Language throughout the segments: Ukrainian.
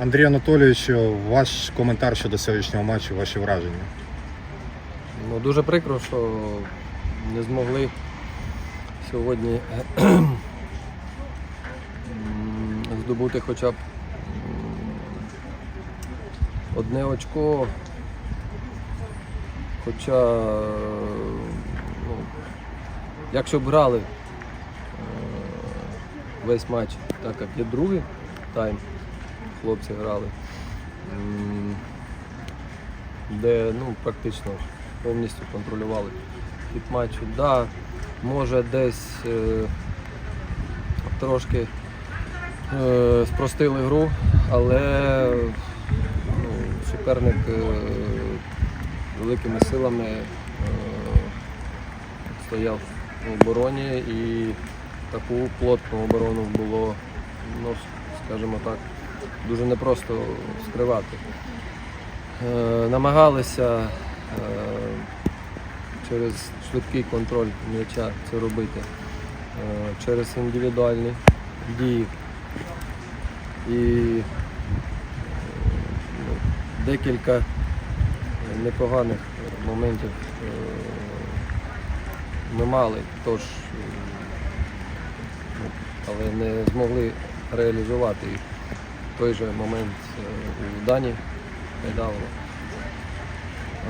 Андрій Анатолійович, ваш коментар щодо сьогоднішнього матчу, ваші враження. Ну, дуже прикро, що не змогли сьогодні здобути хоча б одне очко. Хоча, ну, якщо б грали е, весь матч, так як є другий тайм, хлопці грали, де ну, практично повністю контролювали від матчу. Да, може десь е, трошки е, спростили гру, але ну, суперник е, великими силами е, стояв в обороні і таку плотну оборону було, ну, скажімо так, дуже непросто скривати. Е, намагалися е, через швидкий контроль м'яча це робити, е, через індивідуальні дії. І ну, декілька непоганих моментів ми мали, тож, ну, але не змогли реалізувати їх. Той же момент е, у Дані недавно.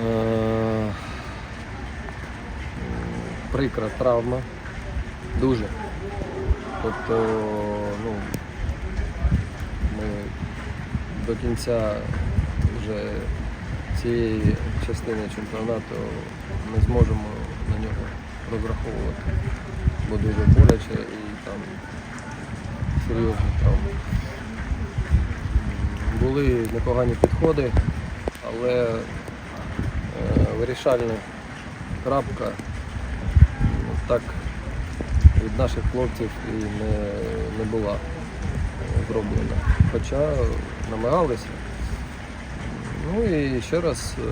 Е, Прикра травма. Дуже. Тобто, ну, ми до кінця вже цієї частини чемпіонату не зможемо на нього розраховувати, бо дуже боляче і там серйозні травми. Були непогані підходи, але е, вирішальна крапка ну, так від наших хлопців і не, не була зроблена. Хоча намагалися. Ну і ще раз е,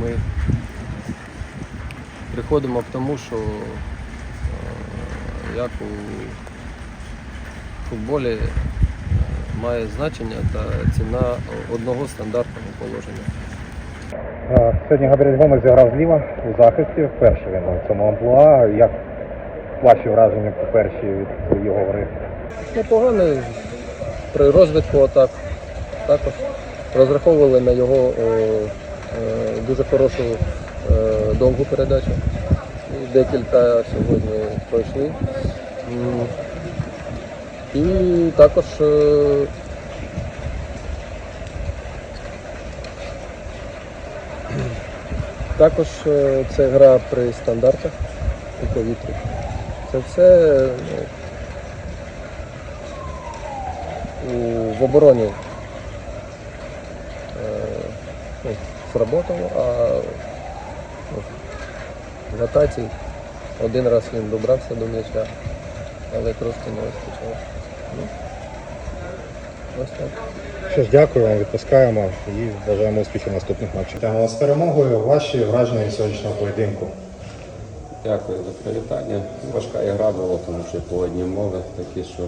ми приходимо к тому, що е, як у футболі має значення та ціна одного стандартного положення. Сьогодні Габріель Гомес зіграв зліва у захисті. Вперше він у цьому амплуа. Як ваші враження по перші від його гри? Непоганий при розвитку атак. Також розраховували на його о, е, дуже хорошу е, довгу передачу. Декілька сьогодні пройшли. І також е, також е, це гра при стандартах у повітрі. Це все ну, в обороні е, ну, сработало, а ну, в атаці один раз він добрався до м'яча, але трошки не вистачило. Ну, ось так. Що ж, дякую вам, відпускаємо і бажаємо успіхів наступних матчах. Вітаємо з перемогою. Ваші враження від сьогоднішнього поєдинку. Дякую за привітання. Важка ігра була, тому що погодні умови такі, що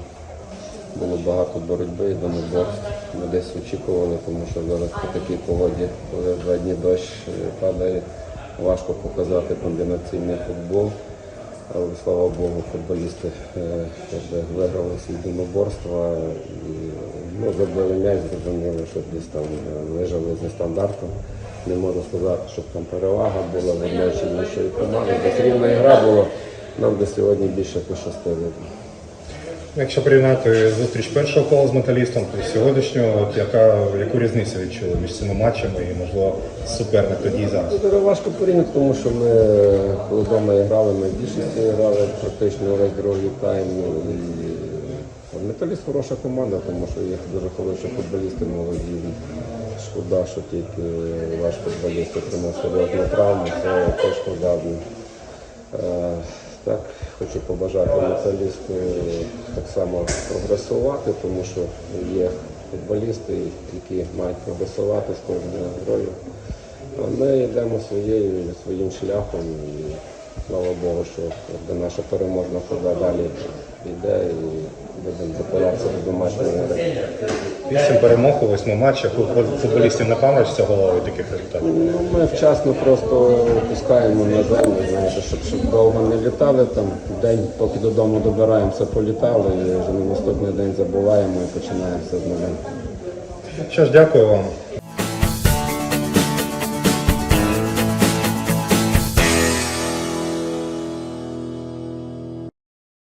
було багато боротьби, домоборств. Ми десь очікували, тому що зараз по такій погоді, коли два дні дощ е, падає, важко показати комбінаційний футбол. Але слава Богу, футболісти е, виграли свій домоборства і ну, забили м'яч, зрозуміли, що десь там лежали вижили стандартом. Не можу сказати, щоб там перевага була в одної чи іншої команди. Десь рівна гра була, нам до сьогодні більше пощастило. Якщо порівняти зустріч першого кола з металістом, то сьогоднішнього, от яка, яку різницю відчули між цими матчами і, можливо, суперник тоді і зараз? Дуже важко порівняти, тому що ми коли вдома грали, ми більшості грали практично весь другий тайм. Металіст хороша команда, тому що є дуже хороші футболісти молоді. Шкода, що тільки ваш футболіст отримав серйозну травму, це теж шкода. Е, Так, хочу побажати металісту так само прогресувати, тому що є футболісти, які мають прогресувати з кожною грою. Ми йдемо своєю, своїм шляхом і слава Богу, що якби, наша переможна хода далі йде і будемо готуватися до гри. Вісім перемог у восьми матчах. У футболістів не пам'ятається головою таких результатів. Ну, ми вчасно просто опускаємо на землю, знаєте, щоб, щоб довго не літали. Там день, поки додому добираємося, політали, і вже на наступний день забуваємо і починаємо все з нуля. Що ж, дякую вам.